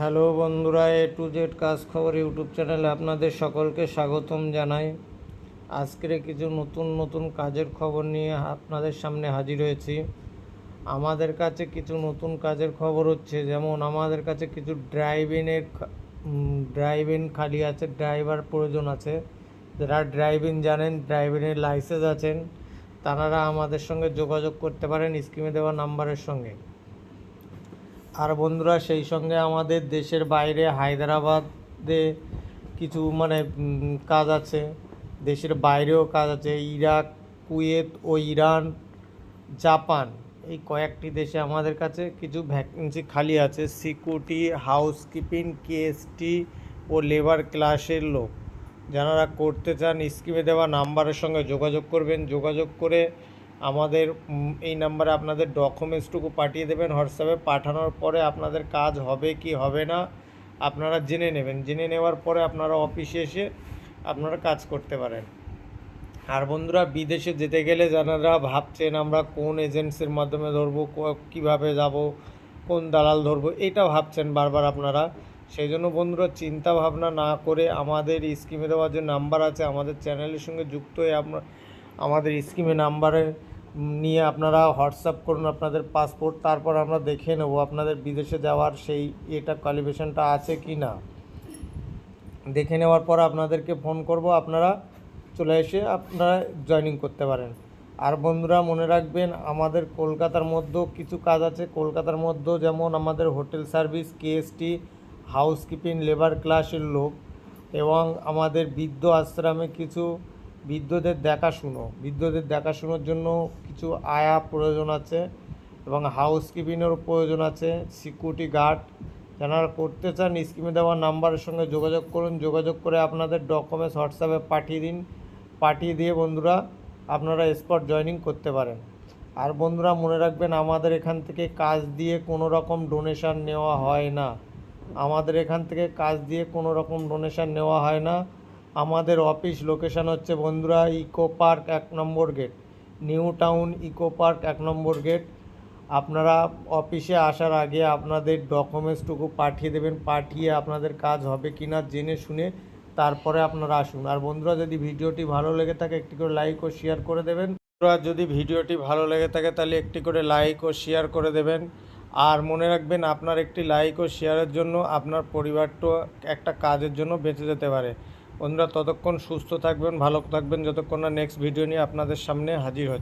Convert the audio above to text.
Hello বন্ধুরা, এ to Z কাজ খবর ইউটিউব চ্যানেলে আপনাদের সকলকে স্বাগতম জানাই। আজকের কিছু নতুন নতুন কাজের খবর নিয়ে আপনাদের সামনে হাজির হয়েছি। আমাদের কাছে কিছু নতুন কাজের খবর হচ্ছে, যেমন আমাদের কাছে কিছু ড্রাইভিংয়ের ড্রাইভিং খালি আছে ড্রাইভার প্রয়োজন আছে। যারা ড্রাইভিং জানেন ড্রাইভিংয়ের লাইসেন্স আছেন, তারা আমাদের সঙ্গে যোগাযোগ করতে পারেন স্কিমে দেওয়া নাম্বারের সঙ্গে। আর বন্ধুরা, সেই সঙ্গে আমাদের দেশের বাইরে হায়দ্রাবাদে কিছু মানে কাজ আছে। দেশের বাইরেও কাজ আছে। ইরাক, কুয়েত ও ইরান, জাপান, এই কয়েকটি দেশে আমাদের কাছে কিছু ভ্যাকেন্সি খালি আছে। সিকিউরিটি, হাউসকিপিং, কেএসটি ও লেবার ক্লাসের লোক। যারা করতে চান স্কিমে দেওয়া নাম্বারের সঙ্গে যোগাযোগ করবেন। যোগাযোগ করে আমাদের এই নাম্বারে আপনাদের ডকুমেন্টসটুকু পাঠিয়ে দেবেন, হোয়াটসঅ্যাপে পাঠানোর পরে আপনাদের কাজ হবে কি হবে না, আপনারা জেনে নেবেন। জেনে নেওয়ার পরে আপনারা অফিসে এসে আপনারা কাজ করতে পারেন। আর বন্ধুরা, বিদেশে যেতে গেলে যারা ভাবছেন আমরা কোন এজেন্সির মাধ্যমে ধরবো কীভাবে যাব, কোন দালাল ধরবো, এটা ভাবছেন বারবার আপনারা। সেই জন্য বন্ধুরা চিন্তা ভাবনা না করে আমাদের স্কিমে দেওয়ার যে নাম্বার আছে, আমাদের চ্যানেলের সঙ্গে যুক্ত হয়ে আপনার আমাদের স্কিমে নাম্বারে নিয়ে আপনারা হোয়াটসঅ্যাপ করুন আপনাদের পাসপোর্ট তারপর আমরা দেখে নেব আপনাদের বিদেশে যাওয়ার সেই এটা কোয়ালিফিকেশনটা আছে কি না। দেখে নেওয়ার পর আপনাদেরকে ফোন করব, আপনারা চলে এসে আপনারা জয়েনিং করতে পারেন। আর বন্ধুরা, মনে রাখবেন, আমাদের কলকাতার মধ্যেও কিছু কাজ আছে। কলকাতার মধ্যেও যেমন আমাদের হোটেল সার্ভিস কেএসটি হাউসকিপিং লেবার ক্লাসের লোক এবং আমাদের বৃদ্ধ আশ্রমে কিছু বৃদ্ধদের দেখাশুনো বৃদ্ধদের দেখাশুনোর জন্য কিছু আয়া প্রয়োজন আছে এবং হাউসকিপিংয়েরও প্রয়োজন আছে। সিকিউরিটি গার্ড যারা করতে চান স্কিমে দেওয়া নাম্বারের সঙ্গে যোগাযোগ করুন। যোগাযোগ করে আপনাদের ডকুমেন্টস হোয়াটসঅ্যাপে পাঠিয়ে দিন। পাঠিয়ে দিয়ে বন্ধুরা আপনারা স্পট জয়েনিং করতে পারেন। আর বন্ধুরা মনে রাখবেন, আমাদের এখান থেকে কাজ দিয়ে কোনো রকম ডোনেশন নেওয়া হয় না। আমাদের এখান থেকে কাজ দিয়ে কোনো রকম ডোনেশন নেওয়া হয় না। আমাদের অফিস লোকেশন হচ্ছে বন্ধুরা ইকো পার্ক এক নম্বর gate, New Town eco park এক নম্বর গেট। আপনারা অফিসে আসার আগে আপনাদের ডকুমেন্টসটুকু পাঠিয়ে দেবেন, পাঠিয়ে আপনাদের কাজ হবে কি না জেনে শুনে তারপরে আপনারা আসুন। আর বন্ধুরা, যদি ভিডিওটি ভালো লেগে থাকে, একটি করে লাইক ও শেয়ার করে দেবেন। বন্ধুরা, যদি ভিডিওটি ভালো লেগে থাকে, তাহলে একটি করে লাইক ও শেয়ার করে দেবেন। আর মনে রাখবেন, আপনার একটি লাইক ও শেয়ারের জন্য আপনার পরিবারটা একটা কাজের জন্য বেঁচে যেতে পারে। বন্ধুরা, ততক্ষণ সুস্থ থাকবেন, ভালো থাকবেন, যতক্ষণ না নেক্সট ভিডিও নিয়ে আপনাদের সামনে হাজির হচ্ছে।